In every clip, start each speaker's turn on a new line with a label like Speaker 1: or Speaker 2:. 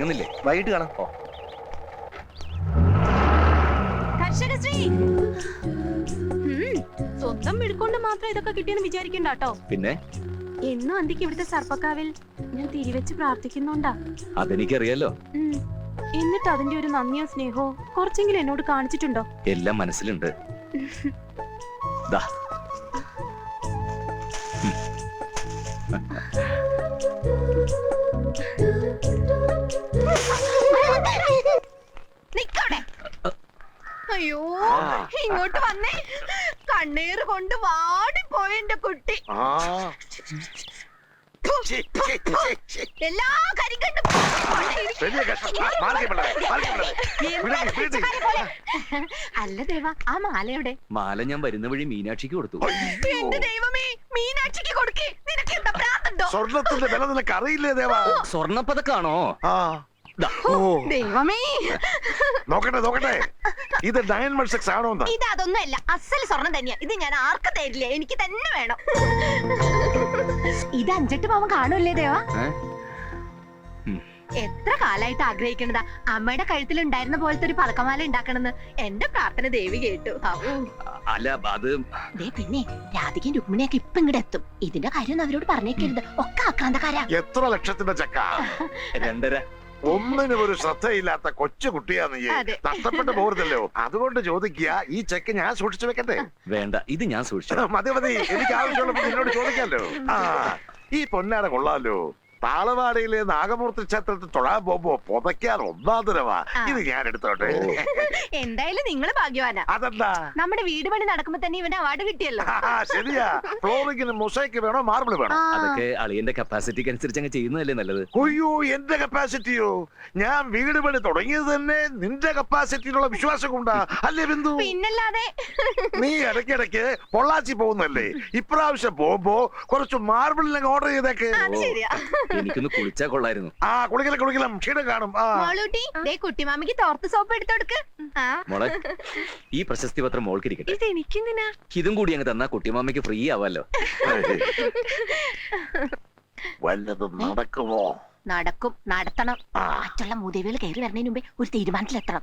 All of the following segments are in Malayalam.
Speaker 1: ഇറങ്ങുന്നില്ലേ?
Speaker 2: വൈകിട്ട് കാണാം. ഓ
Speaker 3: കർഷകശ്രീ ഉം, സ്വന്തം വിളിക്കൊണ്ട് മാത്രം ഇതൊക്കെ കിട്ടിയെന്ന് വിചാരിക്കണ്ട കേട്ടോ
Speaker 1: പിന്നെ?
Speaker 3: എന്നും അന്തിക്ക് ഇവിടുത്തെ സർപ്പക്കാവിൽ ഞാൻ തിരിവെച്ച് പ്രാർത്ഥിക്കുന്നുണ്ടാ.
Speaker 1: അതെനിക്കറിയാലോ.
Speaker 3: ഉം. എന്നിട്ട് അതിന്റെ ഒരു നന്ദിയോ സ്നേഹോ കുറച്ചെങ്കിലും എന്നോട് കാണിച്ചിട്ടുണ്ടോ?
Speaker 1: എല്ലാം മനസ്സിലുണ്ട്. ദാ
Speaker 3: അയ്യോ ഇങ്ങോട്ട് വന്നേ. കണ്ണീർ കൊണ്ട് വാടിപ്പോയ എന്റെ കുട്ടി. എല്ലാ
Speaker 2: വിടരുത്.
Speaker 3: അല്ല ദേവ ആ മാലയുടെ.
Speaker 1: മാല ഞാൻ വരുന്ന വഴി മീനാക്ഷിക്ക് കൊടുത്തു.
Speaker 3: എന്റെ ദൈവമേ മീനാക്ഷിക്ക് കൊടുക്കേ. നിനക്ക് എന്താ പ്രാന്തണ്ടോ?
Speaker 2: സ്വർണത്തിന്റെ വില നിനക്ക് അറിയില്ലേ ദേവ?
Speaker 1: സ്വർണപ്പതക്കാണോ?
Speaker 2: ആ.
Speaker 3: ദൈവമേ.
Speaker 2: നോക്കട്ടെ നോക്കട്ടെ. ഇത് ഡയമണ്ട് സിക്സ് ആണോ
Speaker 3: ഇത് അതൊന്നുമല്ല അസൽ സ്വർണം തന്നെയാ. ഇത് ഞാൻ ആർക്കും തരില്ല എനിക്ക് തന്നെ വേണം. ഇത് അഞ്ചെട്ട് പാവം കാണൂല്ലേ ദേവ? എത്ര കാലായിട്ട് ആഗ്രഹിക്കണതാ? അമ്മയുടെ കഴുത്തിൽ ഉണ്ടായിരുന്ന പോലത്തെ ഒരു പതക്കമാല ഉണ്ടാക്കണമെന്ന് എന്റെ പ്രാർത്ഥന ദേവി കേട്ടു.
Speaker 1: അല്ല അത്
Speaker 3: പിന്നെ രാധികയും രുക്മിണിയൊക്കെ ഇപ്പൊ ഇങ്ങോട്ട് എത്തും. ഇതിന്റെ കാര്യം ഒന്നും അവരോട് പറഞ്ഞേക്കരുത്. ഒക്കെ ആക്രാന്തക്കാരാ.
Speaker 2: എത്ര ലക്ഷത്തിന്റെ ചക്ക.
Speaker 1: രണ്ടര.
Speaker 2: ഒന്നിനും ഒരു ശ്രദ്ധയില്ലാത്ത കൊച്ചു കുട്ടിയാന്ന് നീ
Speaker 3: നഷ്ടപ്പെട്ട്
Speaker 2: നഷ്ടപ്പെട്ടു പോകരുതല്ലോ അതുകൊണ്ട് ചോദിക്കുക ഈ ചെക്ക് ഞാൻ സൂക്ഷിച്ചു വെക്കട്ടെ?
Speaker 1: വേണ്ട ഇത് ഞാൻ സൂക്ഷിച്ചു
Speaker 2: മതി മതി. എനിക്ക് ആവശ്യമുള്ളപ്പോ നിന്നോട് ചോദിക്കാമല്ലോ. ആ ഈ പൊന്നാട കൊള്ളാലോ താളവാടിയിലെ നാഗമൂർത്തി ക്ഷേത്രത്തിൽ തൊഴാൻ പോകുമ്പോ പുതയ്ക്കാൻ ഒന്നാം തരവാ ഇത് ഞാൻ എടുത്തോട്ടെ.
Speaker 3: എന്തായാലും നിങ്ങൾ ഭാഗ്യവാനാ.
Speaker 2: അതെന്താ?
Speaker 3: നമ്മുടെ വീട് പണി നടക്കുമ്പോ തന്നെ ഇവന് അവാർഡ് കിട്ടിയല്ലോ.
Speaker 2: ആ, ശരിയാ. ഫ്ലോറിങ്ങിന് മൊസൈക്ക് വേണോ മാർബിൾ വേണോ?
Speaker 3: ആ.
Speaker 1: അതൊക്കെ അളിയന്റെ കപ്പാസിറ്റിക്ക് അനുസരിച്ച് അങ്ങ് ചെയ്യുന്നതല്ലേ നല്ലത്?
Speaker 2: അയ്യോ എന്റെ കപ്പാസിറ്റിയോ? ഞാൻ വീട് പണി തുടങ്ങിയത് തന്നെ നിന്റെ കപ്പാസിറ്റിയിലുള്ള വിശ്വാസം കൊണ്ടാ. അല്ലേ ബിന്ദു?
Speaker 3: പിന്നല്ലാതെ.
Speaker 2: നീ ഇടയ്ക്കിടയ്ക്ക് പൊള്ളാച്ചി പോകുന്നല്ലേ ഇപ്രാവശ്യം പോകുമ്പോ കുറച്ച് മാർബിളിനൊക്കെ ഓർഡർ ചെയ്തേക്ക്.
Speaker 3: അത് ശരിയാ.
Speaker 1: എനിക്കൊന്ന് കുളിച്ചാ കൊള്ളായിരുന്നു.
Speaker 2: ആ കുളിക്കല കുളിക്കലം. ക്ഷീണം കാണും. ആ.
Speaker 3: മോളൂട്ടി ദേ കുട്ടിമാമിക്ക് തോർത്ത് സോപ്പ് എടുത്തു കൊടുക്ക് ആ.
Speaker 1: മോളെ ഈ പ്രശസ്തി പത്രം മോൾക്കിരിക്കട്ടെ.
Speaker 3: ഇത് എനിക്കെന്തിനാ?
Speaker 1: ഇതും കൂടി അങ്ങ് തന്നാ കുട്ടിമാമയ്ക്ക് ഫ്രീ ആവാലോ.
Speaker 2: വല്ലതും നടക്കുമോ?
Speaker 3: നടക്കും നടത്തണം. മറ്റുള്ള മുതിവുകൾ കയറി വരുന്നതിന് മുമ്പേ ഒരു തീരുമാനത്തിലെത്തണം.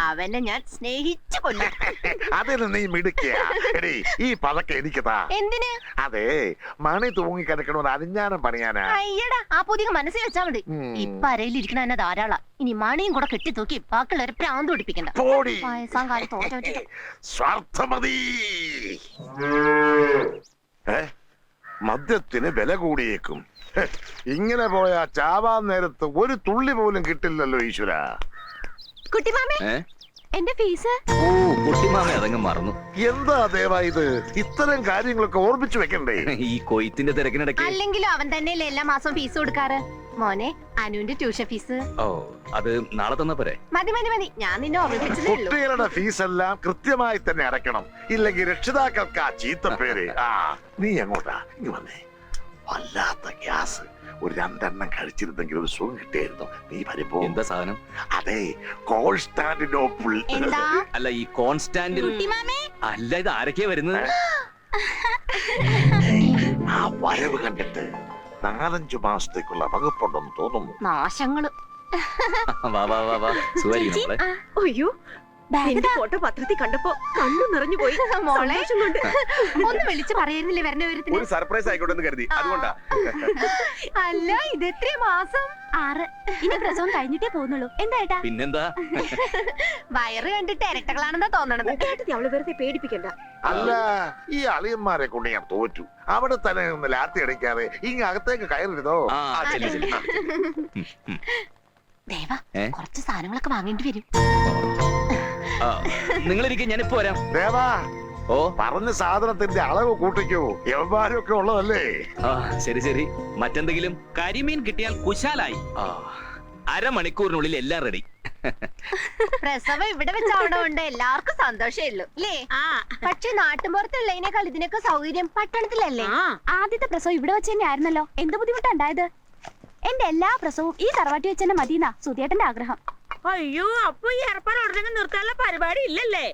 Speaker 3: അവനെ ഞാൻ സ്നേഹിച്ചു കൊല്ലു
Speaker 2: അതിന് നീ മിടുക്കിയ. എടി ഈ പതക്ക എനിക്കതാ.
Speaker 3: എന്തിന്?
Speaker 2: അതെ മണി തൂങ്ങി കിടക്കണ ഒരു പണിയാനാ.
Speaker 3: അയ്യടാ ആ പുതിയ മനസ്സിൽ വെച്ചാ മതി.
Speaker 2: ഉം.
Speaker 3: ഇപ്പൊ അരയിലിരിക്കണ എന്നെ ധാരാളം. ഇനി മണിയും കൂടെ കെട്ടി തൂക്കി ബാക്കിയുള്ളവരെ പ്രാന്ത് പിടിപ്പിക്കണ്ട.
Speaker 2: പോടി.
Speaker 3: വയസ്സാം
Speaker 2: സ്വാർത്ഥമതി. ഏ മദ്യത്തിന് വില കൂടിയേക്കും. ഇങ്ങനെ പോയാ ചാവാൻ നേരത്ത് ഒരു തുള്ളി പോലും കിട്ടില്ലല്ലോ ഈശ്വര.
Speaker 3: കുട്ടിമാമേ
Speaker 1: ഏ?
Speaker 3: എന്റെ ഫീസ്?
Speaker 1: ഓ കുട്ടിമാമ അതങ്ങ് മറന്നു.
Speaker 2: എന്താ ദേവാ ഇത്? ഇത്തരം കാര്യങ്ങളൊക്കെ ഓർമ്മിച്ചു വെക്കണ്ടേ?
Speaker 1: ഈ കൊയ്ത്തിന്റെ തിരക്കിനിടയ്ക്ക്.
Speaker 3: അല്ലെങ്കിലും അവൻ തന്നെയല്ലേ എല്ലാ മാസവും ഫീസ് കൊടുക്കാറ്? മോനെ അനുവിന്റെ ട്യൂഷൻ ഫീസ്.
Speaker 1: ഓ അത് നാളെ തന്നാ പോരെ?
Speaker 3: മതി മതി മതി. ഞാൻ നിന്നെ ഓർമ്മിപ്പിച്ചതേ ഉള്ളൂ.
Speaker 2: കുട്ടികളുടെ ഫീസ് എല്ലാം കൃത്യമായി തന്നെ അടയ്ക്കണം. ഇല്ലെങ്കിൽ രക്ഷിതാക്കൾക്ക് ആ ചീത്ത പേര്. ആ നീ എങ്ങോട്ടാ? ഇങ്ങ് വന്നേ. വല്ലാത്ത ഗ്യാസ്. ഒരു രണ്ടെണ്ണം കഴിച്ചിരുന്നെങ്കിൽ ഒരു സുഖം കിട്ടിയായിരുന്നു? നീ വരുമ്പോ.
Speaker 1: എന്താ സാധനം?
Speaker 2: അതെ കോൺസ്റ്റാന്റിനോപ്പിൾ.
Speaker 3: എന്താ?
Speaker 1: അല്ല ഈ കോൺസ്റ്റാന്റിൽ
Speaker 3: കുട്ടിമാമേ
Speaker 1: അല്ല ഇത് ആരൊക്കെയാ വരുന്നത്?
Speaker 2: ആ വരവ് കണ്ടിട്ട് നാലഞ്ചു മാസത്തേക്കുള്ള വകുപ്പുണ്ടെന്ന് തോന്നുന്നു.
Speaker 3: നാശങ്ങൾ.
Speaker 1: വാ വാ വാ വാ. സുഖായിരിക്കും നമ്മളെ
Speaker 4: അയ്യോ ഫോട്ടോ പത്രത്തിൽ കണ്ടപ്പോ കണ്ണു നിറഞ്ഞു പോയി.
Speaker 3: മോളെ ഒന്ന് വിളിച്ചു പറയായിരുന്നില്ലേ വരണ വിവരത്തിന്?
Speaker 5: ഒരു സർപ്രൈസ് ആയിക്കോട്ടെ എന്ന് കരുതി. അതുകൊണ്ടാ.
Speaker 3: അല്ല ഇത് എത്ര മാസം? ആറ്. ഇനി പ്രസവം കഴിഞ്ഞിട്ടേ പോകുന്നുള്ളൂ. എന്താ
Speaker 1: പിന്നെന്താ?
Speaker 3: വയറ് കണ്ടിട്ട് ഇരട്ടകളാണെന്നാ തോന്നണത്.
Speaker 4: അവൾ വെറുതെ പേടിപ്പിക്കണ്ട.
Speaker 2: അല്ല ഈ അളിയന്മാരെ കൊണ്ട് ഞാൻ തോറ്റു. അവിടെ തന്നെ നിന്ന് ലാത്തി അടിക്കാതെ ഇങ്ങ് അകത്തേക്ക്
Speaker 1: കയറരുതോ
Speaker 3: ദേവ കുറച്ച് സാധനങ്ങളൊക്കെ വാങ്ങേണ്ടി വരും.
Speaker 1: നിങ്ങളിരിക്കും ഞാനിപ്പോ വരാം.
Speaker 2: ദേവാ
Speaker 1: ഓ.
Speaker 2: പറഞ്ഞ സാധനത്തിന്റെ അളവ് കൂട്ടിക്കോ. യവന്മാരൊക്കെ ഉള്ളതല്ലേ?
Speaker 1: ആ ശരി ശരി. മറ്റെന്തെങ്കിലും?
Speaker 6: കരിമീൻ കിട്ടിയാൽ കുശാലായി.
Speaker 1: ആ അരമണിക്കൂറിനുള്ളിൽ എല്ലാം റെഡി
Speaker 3: പ്രസവം ഇവിടെ വെച്ചാവണോണ്ട് എല്ലാവർക്കും സന്തോഷമേ ഉള്ളൂ അല്ലേ
Speaker 4: ആ.
Speaker 3: പക്ഷെ നാട്ടുമ്പുറത്തുള്ളതിനേക്കാൾ ഇതിനൊക്കെ സൗകര്യം പട്ടണത്തിലല്ലേ?
Speaker 4: ആ.
Speaker 7: ആദ്യത്തെ പ്രസവം ഇവിടെ വെച്ച് തന്നെ ആയിരുന്നല്ലോ. എന്ത് ബുദ്ധിമുട്ടുണ്ടായത് എന്റെ എല്ലാ പ്രസവവും ഈ തറവാട്ടി വെച്ച് തന്നെ മതിയെന്നാ സുധിയേട്ടന്റെ ആഗ്രഹം.
Speaker 4: അയ്യോ അപ്പൊ ഈ ഏർപ്പാട് ഉടനെ നിർത്താനുള്ള പരിപാടി ഇല്ലല്ലേ?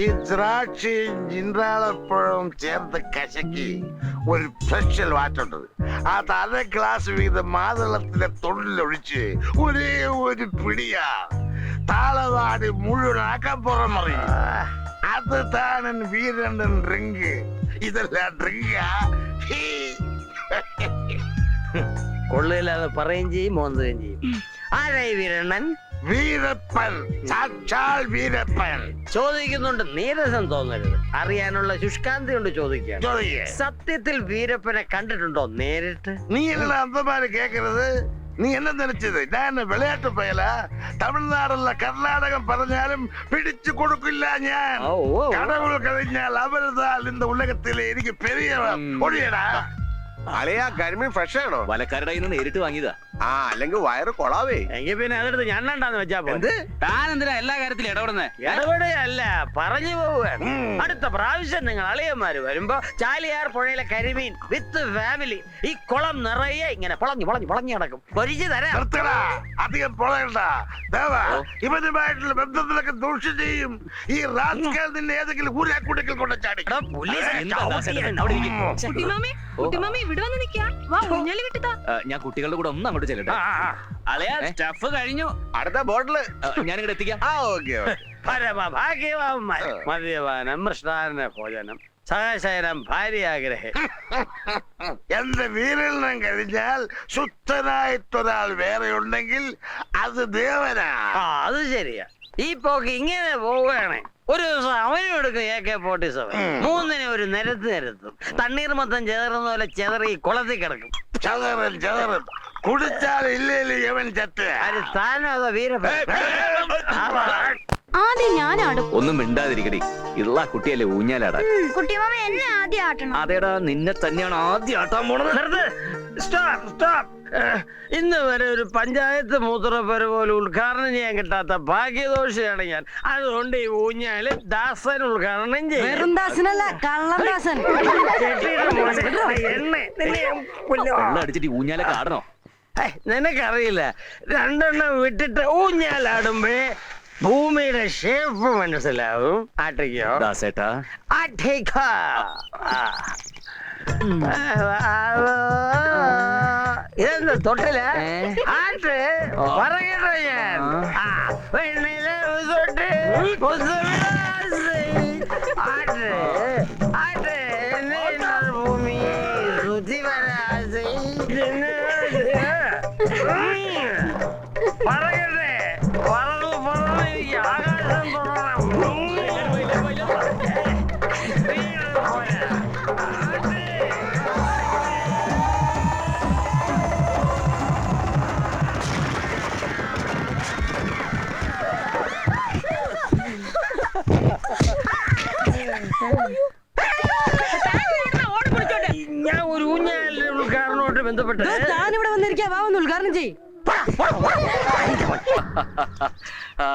Speaker 2: ഈ ദ്രാക്ഷയും ജിൻറാളപ്പഴവും ചേർത്ത് കശക്കി ഒരു സ്പെഷ്യൽ വാറ്റുണ്ട്. അത് അര ഗ്ലാസ് വീതം മാതളത്തിന്റെ തൊണ്ടിലൊഴിച്ച് ഒരേ ഒരു പിടിയാ. താളവാടി മുഴുവൻ അകപ്പുറം മറിയും. അത് താണൻ വീരണ്ടൻ ഡ്രിങ്ക് ഇതെല്ലാം ഡ്രിങ്കാ
Speaker 8: കൊള്ളില്ലാതെ പറയുകയും ചെയ്യും മോന്തുകയും ചെയ്യും. ആരായി വീരണ്ണൻ?
Speaker 2: വീരപ്പൻ സാക്ഷാൽ വീരപ്പൻ.
Speaker 8: ചോദിക്കുന്നുണ്ട് നീരസം തോന്നരുത്. അറിയാനുള്ള ശുഷ്കാന്തി കൊണ്ട്
Speaker 2: ചോദിക്കാം.
Speaker 8: സത്യത്തിൽ വീരപ്പനെ കണ്ടിട്ടുണ്ടോ നേരിട്ട്?
Speaker 2: നീ എന്നെ അന്തമാര് കേക്കരുത്? നീ എന്നെ നിലച്ചത് ഞാൻ വിളയാട്ട് പോയല. തമിഴ്നാടുള്ള കർണാടകം പറഞ്ഞാലും പിടിച്ചു കൊടുക്കില്ല ഞാൻ. കടവുകൾ കഴിഞ്ഞാൽ അവരുതാൽ ഇന്ന് ഉലകത്തിലെ എനിക്ക്
Speaker 1: പെരിയ
Speaker 2: ഒഴിയടാ.
Speaker 5: അലയാ കരിമീൻ ഫ്രഷ് ആണോ?
Speaker 1: വലക്കാരുടെ നേരിട്ട് വാങ്ങിയതാ.
Speaker 5: ആ അല്ലെങ്കിൽ വയറ് കൊളാവേ.
Speaker 8: എങ്കിൽ പിന്നെ അതെടുത്ത് ഞണ്ണണ്ടാന്ന് വെച്ചാ പോലെ
Speaker 6: താൻ എന്തിനാ എല്ലാ കാര്യത്തിലും ഇടപെടുന്നേ?
Speaker 8: ഇടപെടുകയല്ല പറഞ്ഞു പോവുകയാണ്. അടുത്ത പ്രാവശ്യം നിങ്ങൾ അളിയന്മാര് വരുമ്പോ ചാലിയാർ പുഴയിലെ കരിമീൻ വിത്ത് ഫാമിലി ഈ കുളം നിറയെ ഇങ്ങനെ പൊളഞ്ഞു പൊളഞ്ഞു പൊളഞ്ഞു കിടക്കും. പൊരിച്ചു തരാം.
Speaker 2: നിർത്തടാ. അധികം പൊളയണ്ട. ദേവ ഇവനുമായിട്ടുള്ള ബന്ധത്തിലൊക്കെ ദൂഷ്യം ചെയ്യും. ഈ റാസ്കൽ നിന്നെ ഏതെങ്കിലും ഊരാക്കൂട്ടത്തിൽ കൊണ്ട് ചാടി.
Speaker 8: എടാ, പോലീസ്
Speaker 1: എന്താ ദാസേട്ടാ, അവിടെ ഇരിക്ക്.
Speaker 4: കുട്ടിമാമി കുട്ടിമാമി ഇവിടെ വന്ന് നിക്കാ വാ ഊഞ്ഞാലി കിട്ടുതാ
Speaker 1: ആ, ഞാൻ കുട്ടികളുടെ കൂടെ ഒന്ന് അങ്ങോട്ട് ചെല്ലട്ടെ
Speaker 6: അളയാ സ്റ്റഫ് കഴിഞ്ഞു.
Speaker 5: അടുത്ത ബോട്ടിൽ
Speaker 1: ഞാനിങ്ങോട്ട് എത്തിക്കാം.
Speaker 5: ആ ഓക്കെ
Speaker 8: പരമ ഭാഗ്യവാന്മാർ മദ്യപാനം മൃഷ്ടാന ഭോജനം സഹശയനം ഭാര്യാഗ്രഹം.
Speaker 2: എന്റെ വീരലിനം കഴിഞ്ഞാൽ ശുദ്ധനായിട്ടൊരാൾ വേറെ ഉണ്ടെങ്കിൽ അത് ദേവനാ.
Speaker 8: ആ അത് ശരിയാ. ഈ പോക്ക് ഇങ്ങനെ പോവുകയാണെ. ഒരു ദിവസം അവനും എടുക്കും എ കെ ഫോർട്ടി സെവൻ മൂന്നിനെ ഒരു നിരത്ത് നിരത്തും. തണ്ണീർ മൊത്തം ചെതറുന്ന പോലെ ചെതറി കുളത്തിൽ കിടക്കും.
Speaker 2: ചതറൻ ചതറൻ കുടിച്ചാൽ ഇല്ലേ ഇവൻ ചത്ത.
Speaker 8: അത് താനോ അതോ വീരപ്പൻ
Speaker 7: ആദ്യം ഞാനാടും.
Speaker 1: ഒന്നും മിണ്ടാതിരിക്കടി. ഇള്ള കുട്ടിയല്ലേ ഊഞ്ഞാലാടാ.
Speaker 7: കുട്ടിമാമ എന്നെ ആദ്യം ആട്ടണം.
Speaker 1: അതേടാ നിന്നെ തന്നെയാണ് ആദ്യം ആട്ടാൻ പോണത്.
Speaker 8: നിർത്ത്. സ്റ്റോപ്പ് സ്റ്റോപ്പ് ഇന്ന് വരെ ഒരു പഞ്ചായത്ത് മൂത്രപ്പര പോലെ ഉദ്ഘാടനം ചെയ്യാൻ കിട്ടാത്ത ഭാഗ്യദോഷിയാണ് ഞാൻ. അതുകൊണ്ട് ഈ ഊഞ്ഞാൽ ദാസൻ ഉദ്ഘാടനം ചെയ്യും.
Speaker 4: ദാസനല്ല കള്ളം ദാസൻ.
Speaker 8: കെട്ടിയിട എന്നെ നിന്നെ ഞാൻ കൊല്ലും.
Speaker 1: വെള്ളം അടിച്ചിട്ട് ഊഞ്ഞാലൊക്കെ ആടണോ?
Speaker 8: നിനക്കറിയില്ല. രണ്ടെണ്ണം വിട്ടിട്ട് ഊഞ്ഞാലാടുമ്പേ ഭൂമിയുടെ ഷേപ്പ് മനസ്സിലാവും. ആട്ടിക്കോ.
Speaker 1: ദാസേട്ടാ
Speaker 8: ആട്ടിക്കോ. ആ. ഇതെന്താ തൊട്ടില്ല ആട്ട്? പറയട്ടോ ഞാൻ. ആ, പെണ്ണിലെ തൊട്ട് മുത്തുവിലാസി. ആട്ട്. ആട്ട് പറയട്ടെ പറന്നു പറന്ന് എനിക്ക് ആകാശം തൊടണം ഞാൻ ഒരു ഊഞ്ഞാലിന്റെ ഉദ്ഘാടനമായിട്ട് ബന്ധപ്പെട്ട്
Speaker 4: ഞാൻ വന്നിരിക്കാ. വാ ഒന്ന് ഉദ്ഘാടനം ചെയ്
Speaker 9: ആ,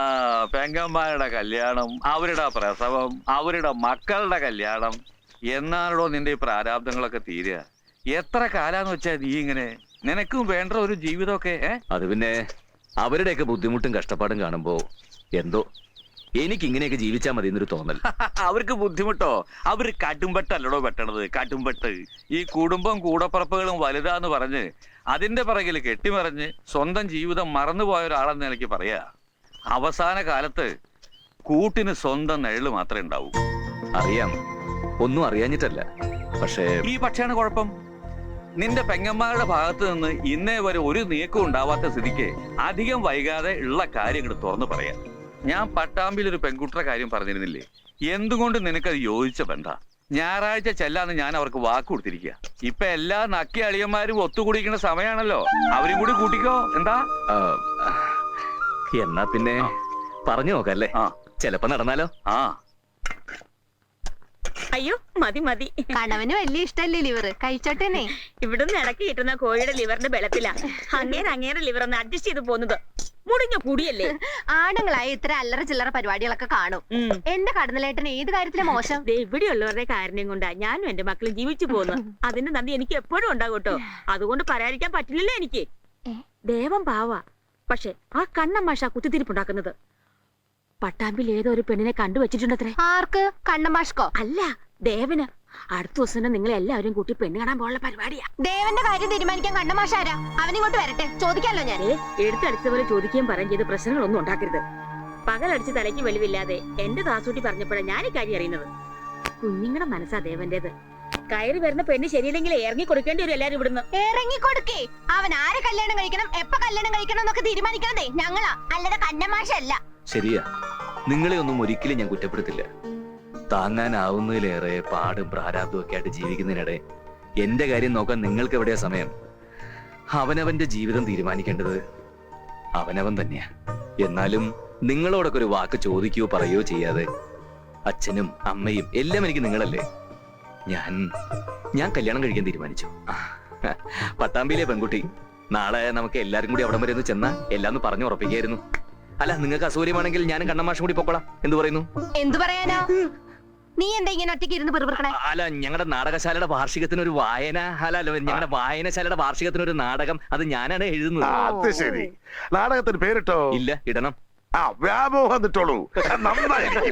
Speaker 9: പെങ്ങന്മാരുടെ കല്യാണം അവരുടെ പ്രസവം അവരുടെ മക്കളുടെ കല്യാണം. എന്നാണോ നിന്റെ ഈ പ്രാരാബ്ദങ്ങളൊക്കെ തീരുക. എത്ര കാലാന്ന് വെച്ചാ നീ ഇങ്ങനെ? നിനക്കും വേണ്ട ഒരു ജീവിതമൊക്കെ ഏ?
Speaker 1: അത് പിന്നെ അവരുടെയൊക്കെ ബുദ്ധിമുട്ടും കഷ്ടപ്പാടും കാണുമ്പോ എന്തോ എനിക്ക് ഇങ്ങനെയൊക്കെ ജീവിച്ചാ മതി എന്നൊരു തോന്നൽ.
Speaker 9: അവർക്ക് ബുദ്ധിമുട്ടോ? അവർ കടുംപെട്ടല്ലടോ പെട്ടണത് കടുംപെട്ട്. ഈ കുടുംബം കൂടപ്പുറപ്പുകളും വലുതാന്ന് പറഞ്ഞ് അതിന്റെ പിറകിൽ കെട്ടിമറിഞ്ഞ് സ്വന്തം ജീവിതം മറന്നുപോയ ഒരാളെന്ന് എനിക്ക് പറയാ. അവസാന കാലത്ത് കൂട്ടിന് സ്വന്തം നെഴൽ മാത്രമേ ഉണ്ടാവൂ.
Speaker 1: അറിയാം. ഒന്നും അറിയാഞ്ഞിട്ടല്ല. പക്ഷേ
Speaker 9: ഈ പക്ഷേയാണ് കുഴപ്പം. നിന്റെ പെങ്ങന്മാരുടെ ഭാഗത്ത് നിന്ന് ഇന്നേ വരെ ഒരു നീക്കം ഉണ്ടാവാത്ത സ്ഥിതിക്ക് അധികം വൈകാതെ ഉള്ള കാര്യങ്ങൾ തുറന്നു പറയാം. ഞാൻ പട്ടാമ്പിയിൽ ഒരു പെൺകുട്ടിയുടെ കാര്യം പറഞ്ഞിരുന്നില്ലേ? എന്തുകൊണ്ട് നിനക്കത് യോജിച്ച ബന്ധ? ഞായറാഴ്ച ചെല്ലാന്ന് ഞാൻ അവർക്ക് വാക്ക് കൊടുത്തിരിക്കുക ഇപ്പൊ എല്ലാ നക്കി അളിയന്മാരും ഒത്തുകൂടിക്കുന്ന സമയാണല്ലോ. അവരും കൂടി കൂട്ടിക്കോ. എന്താ?
Speaker 1: എന്നാ പിന്നെ പറഞ്ഞു നോക്കല്ലേ.
Speaker 9: ആ.
Speaker 1: ചെലപ്പോ നടന്നാലോ?
Speaker 9: ആ.
Speaker 4: അയ്യോ മതി മതി.
Speaker 3: കണവന് വലിയ ഇഷ്ടല്ലേ ലിവർ കഴിച്ചോട്ടേനെ
Speaker 4: ഇവിടുന്ന് ഇടയ്ക്ക് കിട്ടുന്ന കോഴിയുടെ ലിവറിന്റെ ബലത്തിലാ. അങ്ങേര് അങ്ങേരെ ലിവർ ഒന്ന് അഡ്ജസ്റ്റ് ചെയ്ത് പോകുന്നത് മുടിഞ്ഞ കുടിയല്ലേ
Speaker 3: ആണുങ്ങളായി ഇത്ര അല്ലറ ചില്ലറ പരിപാടികളൊക്കെ കാണും.
Speaker 4: ഉം.
Speaker 3: എന്റെ കടന്നലേട്ടന് ഏത് കാര്യത്തിലും മോശം?
Speaker 4: ദേ ഇവിടെയുള്ളവരുടെ കാരണം കൊണ്ടാ ഞാനും എന്റെ മക്കളും ജീവിച്ചു പോകുന്നു അതിന്റെ നന്ദി എനിക്ക് എപ്പോഴും ഉണ്ടാകും കേട്ടോ. അതുകൊണ്ട് പറയാതിരിക്കാൻ പറ്റില്ലല്ലോ എനിക്ക്. ദേവം പാവ. പക്ഷെ ആ കണ്ണമ്മാഷ കുത്തിത്തിരിപ്പുണ്ടാക്കുന്നത്. പട്ടാമ്പിൽ ഏതോ ഒരു പെണ്ണിനെ കണ്ടുവച്ചിട്ടുണ്ടത്രേ.
Speaker 3: ആർക്ക്? കണ്ണമാഷ്കോ
Speaker 4: അല്ല ദേവന്. അടുത്ത ദിവസം തന്നെ നിങ്ങൾ എല്ലാവരും കൂട്ടി പെണ്ണ് കാണാൻ പോകാനുള്ള പരിപാടിയാ.
Speaker 3: ദേവന്റെ കാര്യം തീരുമാനിക്കാൻ കണ്ണമാശാരാ അവൻ ഇങ്ങോട്ട് വരട്ടെ. ചോദിക്കാലോ ഞാൻ.
Speaker 4: എടുത്തടുത്ത എടുത്തടിച്ച പോലെ ചോദിക്കുകയും പറയും ചെയ്ത് പ്രശ്നങ്ങളൊന്നും ഉണ്ടാക്കരുത്. പകലടിച്ച് തലയ്ക്ക് വെളിവില്ലാതെ എന്റെ ദാസൂട്ടി പറഞ്ഞപ്പോഴാണ് ഞാൻ ഈ കാര്യം അറിയുന്നത്. കുഞ്ഞുങ്ങളുടെ മനസ്സാ ദേവന്റേത്. കയറി വരുന്ന പെണ്ണ് ശരിയില്ലെങ്കിൽ ഇറങ്ങി കൊടുക്കേണ്ടി വരും എല്ലാരും ഇവിടുന്ന്.
Speaker 3: ഇറങ്ങി കൊടുക്കേ. അവൻ ആരെ കല്യാണം കഴിക്കണം എപ്പ കല്യാണം കഴിക്കണം എന്നൊക്കെ തീരുമാനിക്കണതേ ഞങ്ങളാ. അല്ലാതെ കണ്ണമാശല്ല
Speaker 1: ശരിയാ. നിങ്ങളെ ഒന്നും ഒരിക്കലും ഞാൻ കുറ്റപ്പെടുത്തില്ല. താങ്ങാനാവുന്നതിലേറെ പാടും പ്രാരാബ്ദവും ഒക്കെ ആയിട്ട് ജീവിക്കുന്നതിനിടെ എന്റെ കാര്യം നോക്കാൻ നിങ്ങൾക്ക് എവിടെയാ സമയം? അവനവന്റെ ജീവിതം തീരുമാനിക്കേണ്ടത് അവനവൻ തന്നെയാ. എന്നാലും നിങ്ങളോടൊക്കെ ഒരു വാക്ക് ചോദിക്കുകയോ പറയുകയോ ചെയ്യാതെ അച്ഛനും അമ്മയും എല്ലാം എനിക്ക് നിങ്ങളല്ലേ? ഞാൻ ഞാൻ കല്യാണം കഴിക്കാൻ തീരുമാനിച്ചു. പട്ടാമ്പിയിലെ പെൺകുട്ടി. നാളെ നമുക്ക് എല്ലാരും കൂടി അവിടം വരെ ഒന്ന് ചെന്നാ എല്ലാം പറഞ്ഞു ഉറപ്പിക്കായിരുന്നു അല്ല നിങ്ങൾക്ക് അസൗകര്യമാണെങ്കിൽ ഞാനും കണ്ണമാഷം കൂടി പൊക്കോളാം. എന്ത് പറയുന്നു?
Speaker 3: എന്തു പറയാനാ? നീ എന്താ ഇങ്ങനെ ഒറ്റയ്ക്ക് ഇരുന്ന് പിറുപിറുക്കണേ?
Speaker 1: അല്ല ഞങ്ങളുടെ നാടകശാലയുടെ വാർഷികത്തിന് ഒരു വായന. അല്ല അല്ല ഞങ്ങളുടെ വായനശാലയുടെ വാർഷികത്തിന് ഒരു നാടകം. അത് ഞാനാണ് എഴുതുന്നത്.
Speaker 2: അത് ശരി. നാടകത്തിന് പേരിട്ടോ?
Speaker 1: ഇല്ല ഇടണം.
Speaker 2: ആ വ്യാമോഹം എന്നിട്ടോളൂ നന്നായിരിക്കും.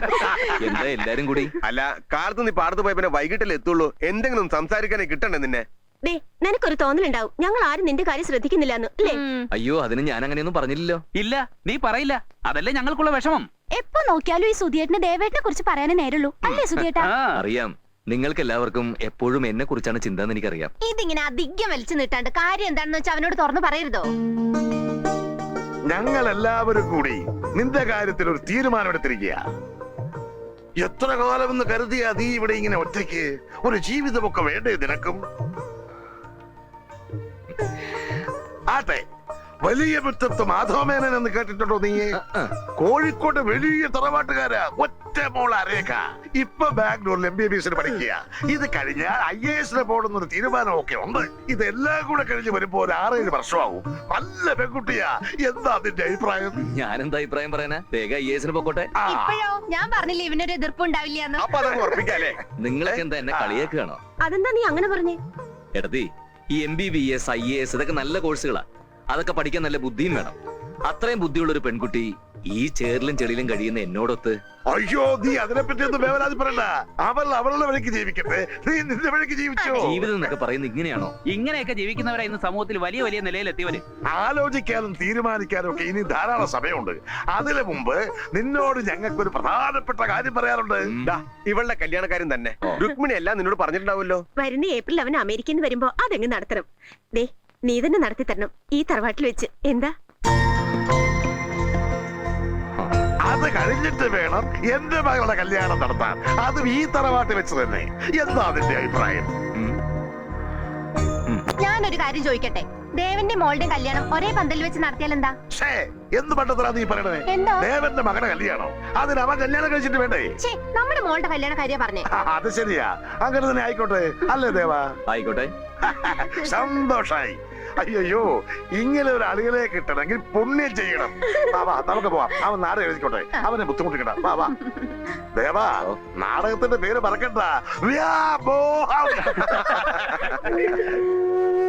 Speaker 1: എന്താ എല്ലാരും കൂടി?
Speaker 5: അല്ല കാലത്ത് നീ പാടത്ത് പോയ പിന്നെ വൈകിട്ടല്ലേ എത്തുള്ളൂ. എന്തെങ്കിലും സംസാരിക്കാനേ കിട്ടണ്ടേ നിന്നെ?
Speaker 4: ദേ നിനക്കൊരു തോന്നലുണ്ടാവും. ഞങ്ങൾ ആരും നിന്റെ കാര്യം ശ്രദ്ധിക്കുന്നില്ല അല്ലേ?
Speaker 1: അയ്യോ അതിന് ഞാൻ അങ്ങനെയൊന്നും പറഞ്ഞില്ലല്ലോ.
Speaker 6: ഇല്ല നീ പറയില്ല. അതല്ലേ ഞങ്ങൾക്കുള്ള വിഷമം.
Speaker 7: എപ്പോ നോക്കിയാലും ഈ സുധിയേട്ടന് ദേവേട്ടനെ കുറിച്ച് പറയാനേ നേരുള്ളൂ. അല്ലേ സുധിയേട്ടാ
Speaker 6: ആ
Speaker 1: അറിയാം. നിങ്ങൾക്ക് എല്ലാവർക്കും എപ്പോഴും എന്നെ കുറിച്ചാണ് ചിന്ത എന്ന് എനിക്കറിയാം.
Speaker 3: ഇതിങ്ങനെ അധികം വലിച്ചു നീട്ടാണ്ട് കാര്യം എന്താണെന്ന് വെച്ചാൽ അവനോട് തുറന്നു പറയരുതോ?
Speaker 2: ഞങ്ങൾ എല്ലാവരും കൂടി നിന്റെ കാര്യത്തിൽ ഒരു തീരുമാനമെടുത്തിരിക്കുക എത്ര കാലമെന്ന് കരുതിയാ നീ ഇവിടെ ഇങ്ങനെ ഒറ്റയ്ക്ക് ഒരു ജീവിതമൊക്കെ വേണ്ടേ നിനക്കും? ആട്ടെ വലിയ മുറ്റത്ത് മാധവമേനൻ എന്ന് കേട്ടിട്ടുണ്ടോ നീ. കോഴിക്കോട് വലിയ തറവാട്ടുകാരാ. ഒറ്റ മോൾ അരേഖ ഇപ്പൊ ബാംഗ്ലൂരിൽ എം ബി ബി എസിന് പഠിക്കുക. ഇത് കഴിഞ്ഞാൽ ഐ എ എസിന് പോകണമെന്ന് ഒരു തീരുമാനമൊക്കെ ഉണ്ട്. ഇതെല്ലാം കൂടെ കഴിഞ്ഞ് വരുമ്പോ ഒരു ആറേഴ് വർഷമാവും. നല്ല പെൺകുട്ടിയാ. എന്താ അതിന്റെ അഭിപ്രായം?
Speaker 1: ഞാനെന്താ അഭിപ്രായം പറയാനാ വേഗ ഐ എസിന് പോക്കോട്ടെ.
Speaker 3: ഇപ്പോഴോ? ഞാൻ പറഞ്ഞില്ലേ ഇവനൊരു എതിർപ്പ് ഉണ്ടാവില്ല
Speaker 5: അപ്പൊ അതങ്ങ് ഉറപ്പിക്കാല്ലേ?
Speaker 1: നിങ്ങളൊക്കെ എന്താ എന്നെ കളിയാക്കുകയാണോ?
Speaker 4: അതെന്താ നീ അങ്ങനെ പറഞ്ഞേ?
Speaker 1: എടതി ഈ M B B S I A S ഇതൊക്കെ നല്ല കോഴ്സുകളാ അതൊക്കെ പഠിക്കാൻ നല്ല ബുദ്ധിയും വേണം. അത്രയും ബുദ്ധിയുള്ള ഒരു പെൺകുട്ടി ഈ ചേറിലും ചെളിയിലും കഴിയുന്ന എന്നോടൊത്ത്
Speaker 2: അയ്യോ നീ അതിനെപ്പറ്റി ഒന്നും വേവലാതി പറയണ്ട. അവൾ അവളുടെ വഴിക്ക് ജീവിക്കട്ടെ. നീ നിന്റെ വഴിക്ക് ജീവിച്ചോ?
Speaker 1: ജീവിതം എന്നൊക്കെ പറയുന്നത് ഇങ്ങനെയാണോ?
Speaker 6: ഇങ്ങനെയൊക്കെ ജീവിക്കുന്നവരാ ഇന്ന് സമൂഹത്തിൽ വലിയ വലിയ നിലയിലെത്തിയവര്.
Speaker 2: ആലോചിക്കാനും തീരുമാനിക്കാനും ഒക്കെ ഇനി ധാരാളം സമയമുണ്ട്. അതിനു മുമ്പ് നിന്നോട് ഞങ്ങൾക്ക് ഒരു പ്രധാനപ്പെട്ട കാര്യം പറയാറുണ്ട്.
Speaker 5: ദാ, ഇവളുടെ കല്യാണക്കാരൻ തന്നെ. രുക്മിണി എല്ലാം നിന്നോട് പറഞ്ഞിട്ടുണ്ടാവുമല്ലോ.
Speaker 4: വരുന്ന ഏപ്രിൽ അവൻ അമേരിക്കയിൽ നിന്ന് വരുമ്പോ അതെങ്ങനെ നടത്തണം. ദേ നീ തന്നെ നടത്തി തരണം. ഈ തറവാട്ടിൽ വെച്ച്. എന്താ?
Speaker 2: അത് കഴിഞ്ഞിട്ട് വേണം എന്റെ മകളുടെ കല്യാണം നടത്താൻ. അതും ഈ തറവാട്ടിൽ വെച്ച് തന്നെ. എന്താ അതിന്റെ അഭിപ്രായം.
Speaker 3: ഞാനൊരു കാര്യം ചോദിക്കട്ടെ? ദേവന്റെ മോളുടെ കല്യാണം ഒരേ പന്തലിൽ വെച്ച് നടത്തിയാൽ എന്താ?
Speaker 2: ഷേ എന്ത് പണ്ടത്തരാ നീ പറയണേ
Speaker 3: എന്താ?
Speaker 2: ദേവന്റെ മകനെ കല്യാണം. അതിന് അവൻ കല്യാണം കഴിച്ചിട്ട് വേണ്ടേ?
Speaker 3: ഛേ നമ്മുടെ മോളുടെ കല്യാണ കാര്യ പറഞ്ഞേ.
Speaker 2: ആ, അത് ശരിയാ. അങ്ങനെ തന്നെ ആയിക്കോട്ടെ. അല്ലേ ദേവാ?
Speaker 1: ആയിക്കോട്ടെ.
Speaker 2: സന്തോഷായി. അയ്യോ ഇങ്ങനെ ഒരു അളികളെ കിട്ടണമെങ്കിൽ പുണ്യം ചെയ്യണം. വാ, വാ നമുക്ക് പോവാം. അവൻ നാടകം എഴുതിക്കോട്ടെ. അവനെ ബുദ്ധിമുട്ടിക്കണ്ട. വാ വാ. ദേവാ നാടകത്തിന്റെ പേര് മറക്കണ്ട. വ്യാമോഹം.